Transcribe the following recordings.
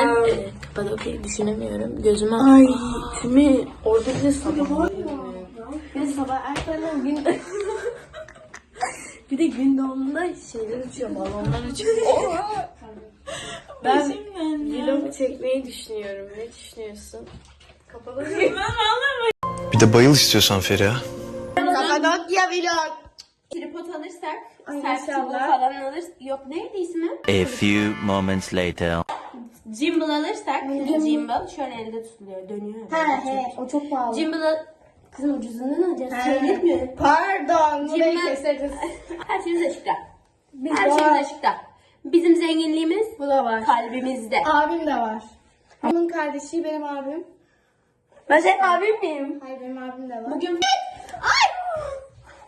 Ben e, Kapadokya'yı düşünemiyorum. Gözüme Ay Timi orada bir de sabah var ya. Ve sabah erkenden gün... bir de gün doğumunda şeyler uçuyor, balonlar uçuyor. ben vlog çekmeyi düşünüyorum. Ne düşünüyorsun? Kapadokya. Bir de bayıl istiyorsan Feriha. Kapadokya vlog. Tripod alırsak, selfie falan alırız. Yok neydi ismi? A few moments later. Gimbal alırsak, gimbal şöyle elde tutuluyor, dönüyor. He he o çok pahalı. Gimbal'ı kızım ucuzundan alacağız. Söyletmiyor. Pardon burayı Cimbal- keseriz. Her şeyimiz açıkta. Her şeyimiz açıkta. Bizim zenginliğimiz Bu da var. kalbimizde. Abim de var. Onun kardeşi benim abim. Ben senin abin miyim? Hayır benim abim de var. Bugün...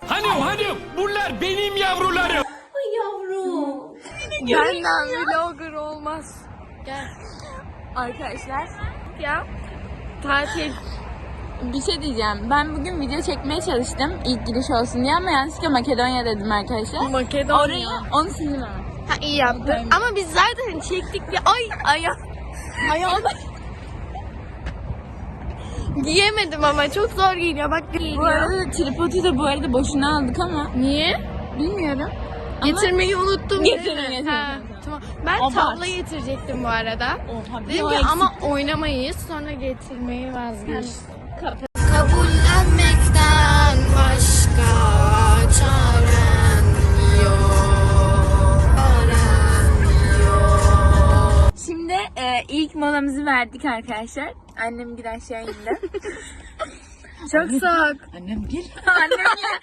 Hanım hanım bunlar benim yavrularım. Ay yavrum. Benden vlogger. Gel. Arkadaşlar ya tatil bir şey diyeceğim. Ben bugün video çekmeye çalıştım ilk giriş olsun diye ama yanlışlıkla Makedonya dedim arkadaşlar. Makedonya. Orayı onu sildim hemen. Ha iyi yaptın. Ama biz zaten çektik ya. Ay ayağım. Ayağım. Giyemedim ama çok zor giyiniyor. Bak Bu arada tripodu da bu arada boşuna aldık ama. Niye? Bilmiyorum. Getirmeyi unuttum. Getirmeyi getirmeyi. Tamam. Ben Abart. tablo getirecektim bu arada. Oha, Dedim ki ama oynamayız. Sonra getirmeyi vazgeçtim. Kabullenmekten başka çaren yok. Çaren yok. Şimdi e, ilk molamızı verdik arkadaşlar. Annem aşağı indi. çok soğuk. Annem gir. Annem gir.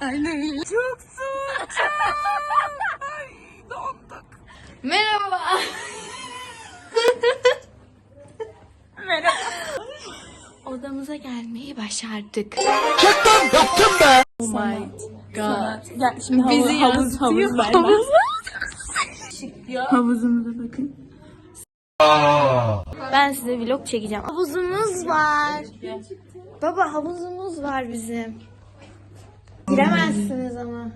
Annem Çok soğuk. Çok. Merhaba. Merhaba. Odamıza gelmeyi başardık. Oh my god. Gel şimdi havuz, havuz, havuz ver. Havuz. Havuzumuza bakın. Ben size vlog çekeceğim. Havuzumuz var. Baba havuzumuz var bizim. Giremezsiniz ama.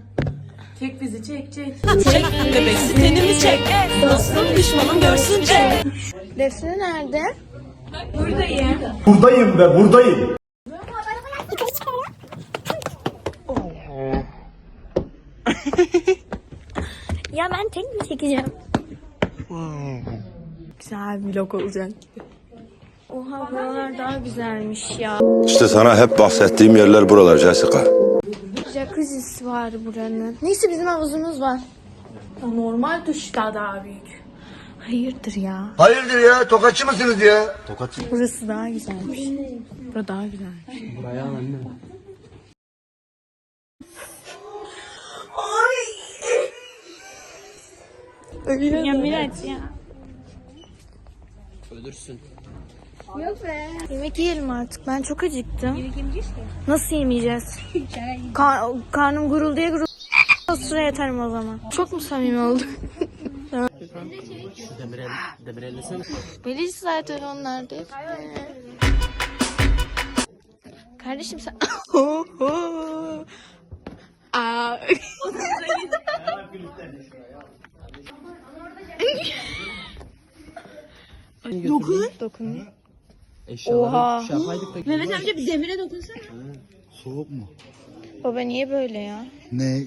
Çek bizi çek çek. Defne nerede? Buradayım ve buradayım. Ya ben tek mi çekeceğim? Güzel vlog olacak gibi. Oha buralar daha güzelmiş ya. İşte sana hep bahsettiğim yerler buralar Jessica. Jacuzzi'si var buranın. Neyse bizim havuzumuz var. Normal duşta daha büyük. Hayırdır ya. Hayırdır ya? Tokatçı mısınız ya? Tokatçı. Burası daha güzelmiş. Bura daha güzelmiş. Ya Miraç ya. Yemek yiyelim artık. Ben çok acıktım. Nasıl yemeyeceğiz? Kar- karnım gurulduya gurulduya. Sıra yeterim o zaman. Çok mu samimi olduk? Melis zaten onlar değil. Kardeşim sen... Aa. Dokun. Dokun. Oha. Mehmet amca bir demire dokunsana. Soğuk mu? Baba niye böyle ya? Ne?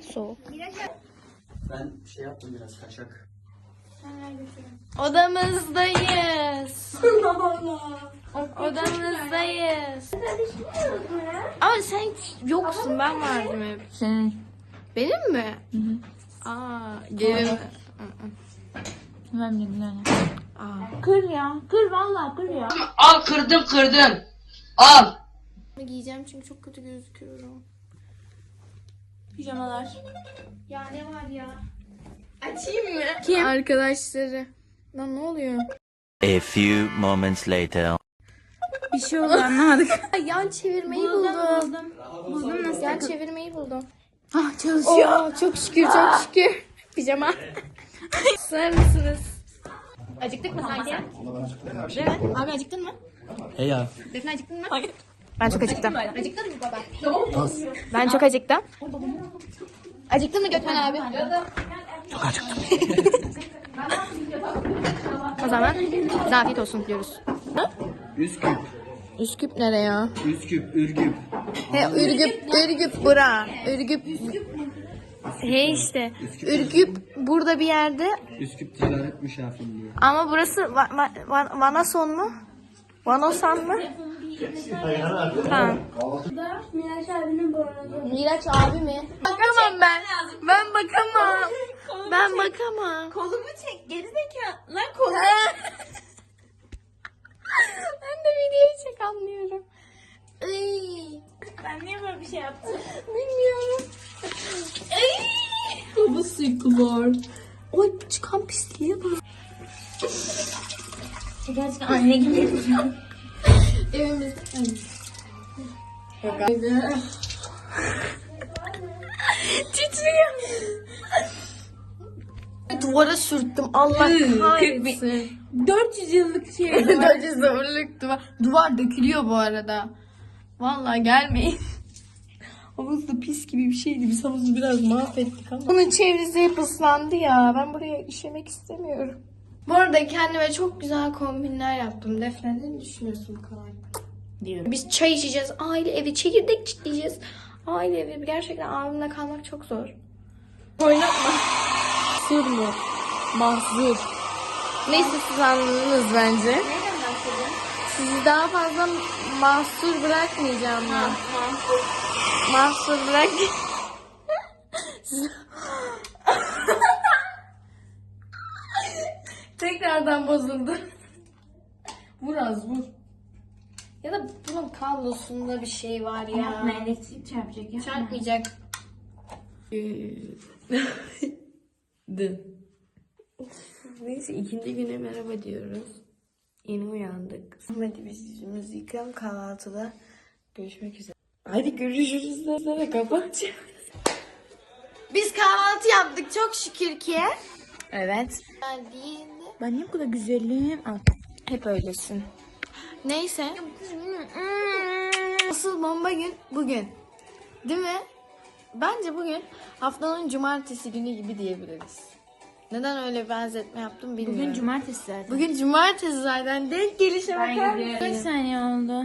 Soğuk. Ben şey yaptım biraz kaçak. Odamızdayız. Odamızdayız. Ama sen yoksun. Ben vardım hep. Senin. Benim mi? Aa, gelin. Hemen bilin Kır ya. Kır vallahi kır ya. Al kırdım kırdım. Al. Giyeceğim çünkü çok kötü gözüküyorum. Pijamalar. Ya ne var ya? Açayım mı? Kim? Arkadaşları. Lan ne oluyor? A few moments later. Bir şey oldu anlamadık. Yan çevirmeyi buldum. buldum. Buldum nasıl? Yan çevirmeyi buldum. Ah çalışıyor. Oo, çok şükür çok şükür. Pijama. Sığar mısınız? Acıktık mı sanki? Abi acıktın mı? He ya. Defne acıktın mı? Ben çok acıktım. Acıktın mı baba? Ben çok acıktım. Acıktın mı Gökmen abi? Çok acıktım. O zaman bize afiyet olsun diyoruz. Üsküp, Üsküp nereye ya? Üsküp, Ürgüp. He Ürgüp, Ürgüp bura. Ürgüp. He işte. Ürgüp burada bir yerde Üsküp Ticaret Müşavirliği. ama burası Va- Va- Va- Vanason mu? Vanosan mı? Tamam. Miraç abi mi? Bakamam ben. Ben bakamam. Ben bakamam. Kolumu çek gerizekalı. Lan kolumu Ben de videoyu çek anlıyorum. Iy. Ben niye böyle bir şey yaptım? Bilmiyorum. Bu sıkılar. Oy çıkan pisliğe bak. Gerçekten anne gibi. Evimiz. Titriyor. Duvara sürttüm. Allah kahretsin. 400 yıllık şey. 400 dolarlık duvar. Duvar dökülüyor bu arada. Vallahi gelmeyin. Havuz da pis gibi bir şeydi. Biz havuzu biraz mahvettik ama. Bunun çevresi hep ıslandı ya. Ben buraya işemek istemiyorum. Bu arada kendime çok güzel kombinler yaptım. Defne ne düşünüyorsun bu hakkında? Diyorum. Biz çay içeceğiz. Aile evi çekirdek çitleyeceğiz. Aile evi gerçekten abimle kalmak çok zor. Oynatma. Mahzur mu? Mahzur. Neyse siz anladınız bence. Sizi daha fazla mahsur bırakmayacağım ben. Mahsur bırak. Tekrardan bozuldu. Vur az vur. Ya da bunun kablosunda bir şey var ya. Elektrik çarpacak ya. Çarpmayacak. Neyse ikinci güne merhaba diyoruz. Yeni uyandık. Hadi biz yüzümüzü yıkayalım kahvaltıda. Görüşmek üzere. Hadi görüşürüz. Sonra kapatacağız. Biz kahvaltı yaptık çok şükür ki. Evet. Ben niye bu kadar güzelim? Hep öylesin. Neyse. Asıl bomba gün bugün. Değil mi? Bence bugün haftanın cumartesi günü gibi diyebiliriz. Neden öyle benzetme yaptım bilmiyorum. Bugün cumartesi zaten. Bugün cumartesi zaten. Denk gelişe bakar mısın? Kaç saniye oldu?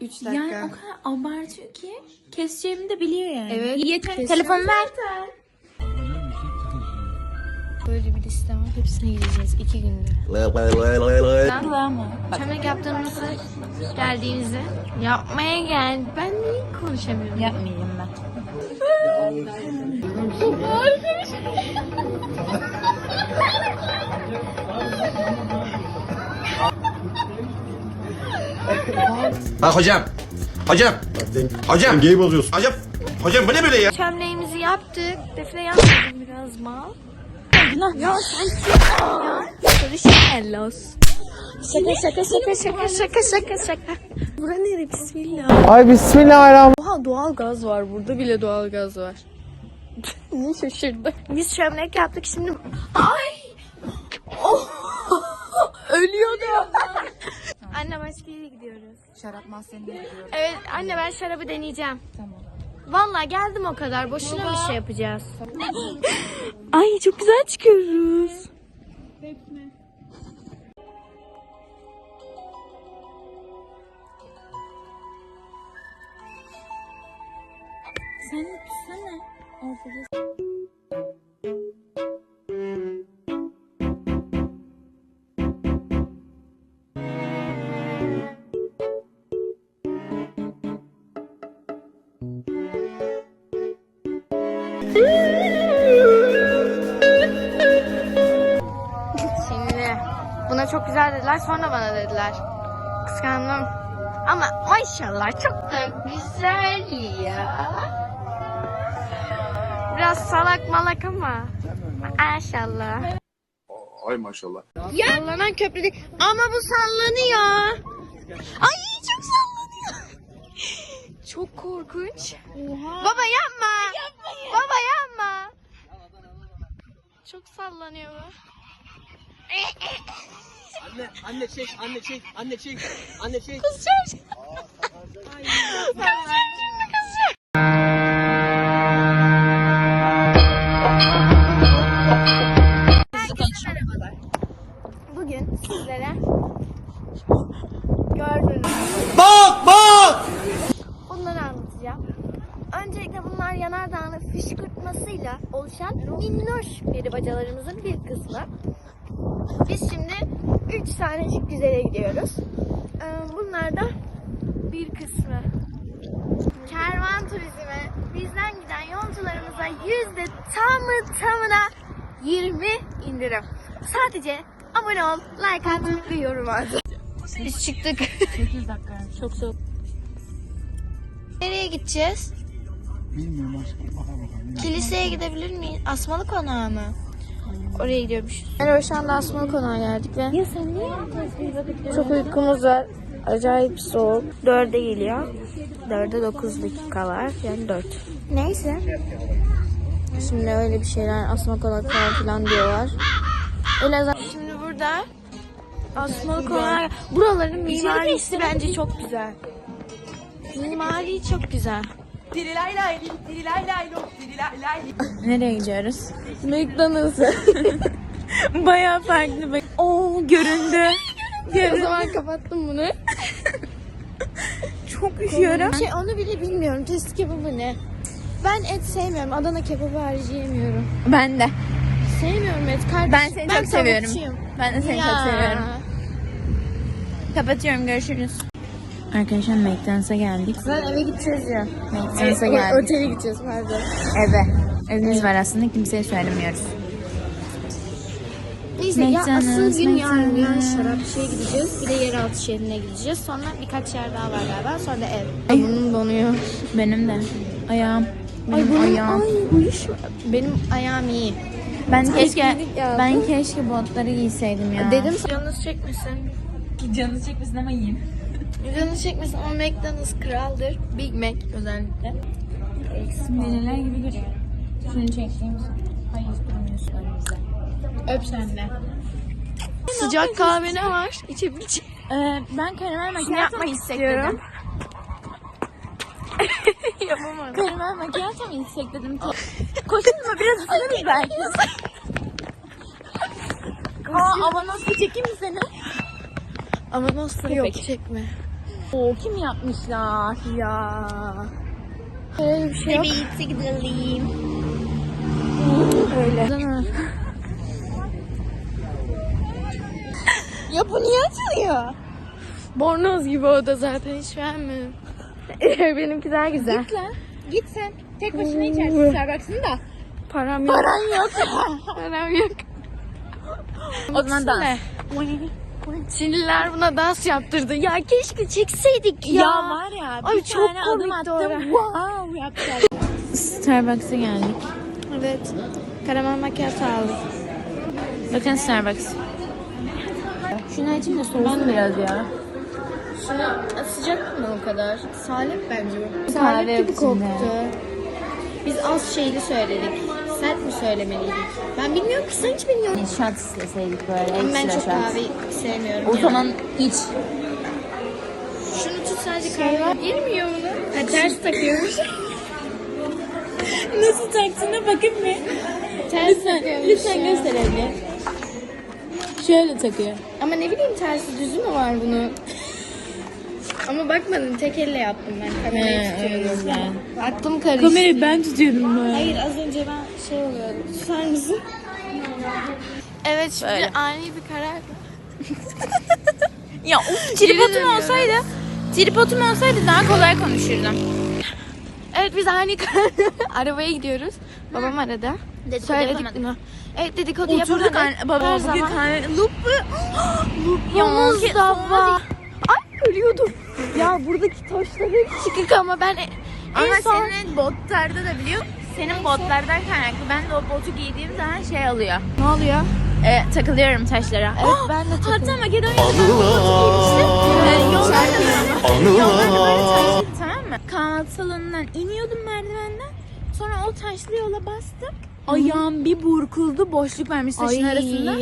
3 dakika. Yani o kadar abartıyor ki keseceğimi de biliyor yani. Evet. Yeter. Telefonu ver. Böyle bir liste var. Hepsine gideceğiz iki günde. Kulağıma. Çömlek yaptığımızı geldiğinizde yapmaya gel. Ben niye konuşamıyorum? Yapmayayım ben. Ha hocam. Hocam. Hocam. Dengeyi bozuyorsun. Hocam. Hocam bu ne böyle ya? Çömleğimizi yaptık. Defne yapmadım biraz mal. Ya sen ya. Karışma Şaka şaka şaka şaka şaka şaka şaka. Bura nere bismillah. Ay bismillahirrahmanirrahim. Oha doğal gaz var. Burada bile doğal gaz var. Niye şaşırdı? Biz çömlek yaptık şimdi. Ay! Ölüyordum. anne başka yere gidiyoruz. Şarap mahzenine gidiyorum. Evet anne ben şarabı deneyeceğim. Tamam. Vallahi geldim o kadar. Boşuna bir şey yapacağız. Ay çok güzel çıkıyoruz. Sen tutsana. Ortada. Ama maşallah çok da güzel ya. Biraz salak malak ama. Maşallah. Ay maşallah. Sallanan köprü değil. Ama bu sallanıyor. Ay çok sallanıyor. Çok korkunç. Baba yapma. Baba yapma. Çok sallanıyor bu. Anne, anne çek, anne çek, anne çek, anne çek. Kusacağım şimdi. Kervan turizme bizden giden yolcularımıza yüzde tamı tamına 20 indirim. Sadece abone ol, like at ve yorum at. Biz çıktık. 8 dakika. Çok soğuk. Nereye gideceğiz? Bilmiyorum aşkım. Bakalım bakalım. Kiliseye gidebilir miyiz? Asmalı konağı mı? Oraya gidiyormuşuz. Yani şu anda Asmalı konağa geldik ve ya sen niye çok uykumuz var. Acayip soğuk. Dörde geliyor. Dörde dokuz dakika var. Yani dört. Neyse. Şimdi öyle bir şeyler asma konak falan diyorlar. Öyle zaten. Şimdi burada Asmalı konağı. Buraların mimarisi bence çok güzel. Mimari çok güzel. Nereye gidiyoruz? McDonald's'a. Bayağı farklı. Oo göründü. o zaman kapattım bunu. Çok üşüyorum. Şey onu bile bilmiyorum. Testi kebabı ne? Ben et sevmiyorum. Adana kebabı harici yemiyorum. Ben de. Sevmiyorum et kardeşim. Ben seni çok seviyorum. tavukçuyum. Ben de seni Ya. çok seviyorum. Kapatıyorum. Görüşürüz. Arkadaşlar McDonald's'a geldik. Ben eve gideceğiz ya. McDonald's'a O- geldik. Otele gideceğiz pardon. Eve. Evimiz var aslında kimseye söylemiyoruz. Neyse ya asıl gün yarın yani şarapçıya gideceğiz. Bir de yeraltı şehrine gideceğiz. Sonra birkaç yer daha var galiba. Sonra da ev. Ay bunun donuyor. Benim de. Ayağım. Ay Benim bunun ayağım. ay uyuşma. Benim ayağım iyi. Ben keşke ben keşke botları giyseydim ya. Dedim canınız çekmesin. canınız çekmesin ama yiyin. Canınız çekmesin ama McDonald's kraldır. Big Mac özellikle. Neler gibi duruyor. Şunu çekeyim Öp sen de. Sıcak kahve ne var? İçebileceğim. Ee, ben karamel macchiato yapmak istiyorum. Yapamadım. Karamel macchiato mı içsek dedim. Koşun mu biraz ısınırız belki. Aa avanoslu çekeyim mi seni? Ama nasıl yok çekme. Oo kim yapmışlar? Ya. Öyle bir şey yok. gidelim. Öyle. Ya bu niye açılıyor? Bornoz gibi o da zaten hiç beğenmedim. Benimki daha güzel. Git lan. Git sen. Tek başına içersin Starbucks'ın da. Param yok. Paran yok. Param yok. O zaman dans. Çinliler buna dans yaptırdı. Ya keşke çekseydik ya. Ya, var ya bir Ay, çok komikti orası. Wow yapacağım. Starbucks'a geldik. Evet. Karamel macchiato aldık. Bakın Starbucks. Şunu açayım da soğusun biraz ya. Şunu sıcak mı o kadar? Salep bence bu. Kahve Salep gibi yok koktu. Biz az şeyli söyledik. Sert mi söylemeliydik? Ben bilmiyorum ki sen hiç bilmiyorsun. Shot isteseydik böyle Ama ben çok kahve sevmiyorum. O yani. zaman iç. Şunu tut sadece kahve. Girmiyor mu? Ha, ters takıyormuş. Nasıl taktığına bakın mı? ters takıyormuş. Lütfen ya. Şöyle takıyor. Ama ne bileyim tersi düzü mü var bunun? Ama bakmadın tek elle yaptım ben. Kamerayı tutuyorum. Aklım karıştı. Kamerayı ben tutuyorum böyle. Hayır az önce ben şey oluyordum. Tutar mısın? Evet şimdi Böyle. ani bir karar. Ya of, tripodum olsaydı, tripodum olsaydı daha kolay konuşurdum. Evet biz ani karar. Arabaya gidiyoruz. Babam. Dedikodu Söyledik bunu. Evet dedikodu Oturduk yapamadık. anne, baba Her bugün zaman. kahve... Lup Yalnız Ya, da olmaz var. Ay ölüyordum. Ya buradaki taşları çıkık ama ben Ama en son... senin botlarda da biliyor musun? Senin botlardan kaynaklı. Ben de o botu giydiğim zaman şey oluyor. Ne oluyor? E, takılıyorum taşlara. Evet ben de Hatta takıldım. Makedonya'da ben botu giymiştim. E, yollarda, tamam mı? Kahvaltı salonundan iniyordum merdivenden. Sonra o taşlı yola bastık. Ayağım bir burkuldu. Boşluk vermiş taşın arasında.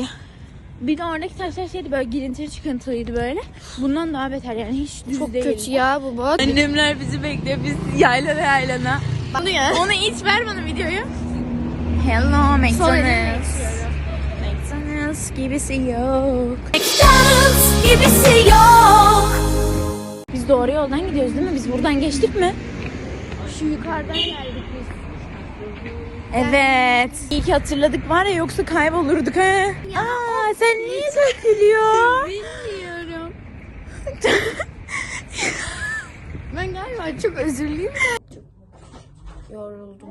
Bir de oradaki taşlar şeydi böyle girintili çıkıntılıydı böyle. Bundan daha beter yani hiç düz Çok değil. kötü ya bu bot. Annemler bizi bekliyor. Biz yaylana yaylana. Bunu ya. Onu iç ver bana videoyu. Hello. McDonald's, McDonald's gibisi yok. McDonald's gibisi yok. Biz doğru yoldan gidiyoruz değil mi? Biz buradan geçtik mi? Şu yukarıdan geldik biz. Evet. İyi ki hatırladık var ya yoksa kaybolurduk ha. Aa sen niye dökülüyor? Bilmiyorum. ben galiba çok özürlüyüm de. Çok yoruldum.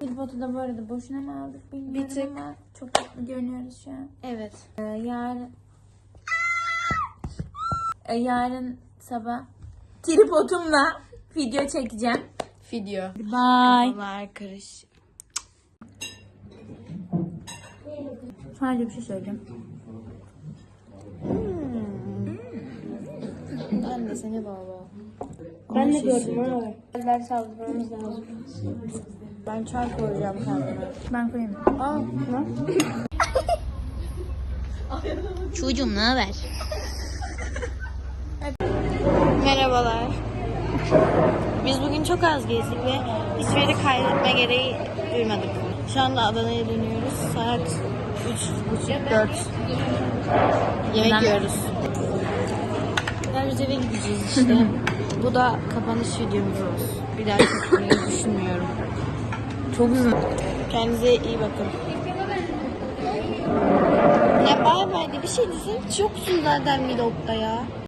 Tripodu da bu arada boşuna mı aldık bilmiyorum Bir tık. ama çok mutlu görünüyoruz şu an. Evet. Ee, yarın Ee, yarın sabah tripodumla video çekeceğim. Video. Bye. Kafalar karış. Sadece bir şey söyleyeceğim. Ben de seni baba. Ben de gördüm ha. Eller saldırmamız lazım. Ben çay koyacağım kendime. Ben koyayım. Aa, ne? Çocuğum ne haber? Merhabalar. Biz bugün çok az gezdik ve hiçbir yere kaydetme gereği duymadık. Şu anda Adana'ya dönüyoruz. Saat 3.30-4. Yemek Neden? yiyoruz. Eve gideceğiz işte. Bu da kapanış videomuz olsun. Bir daha çekmeyi düşünmüyorum. Çok uzun. Kendinize iyi bakın. Ya bay bay de bir şey desene. Hiç yoksun zaten vlogda ya.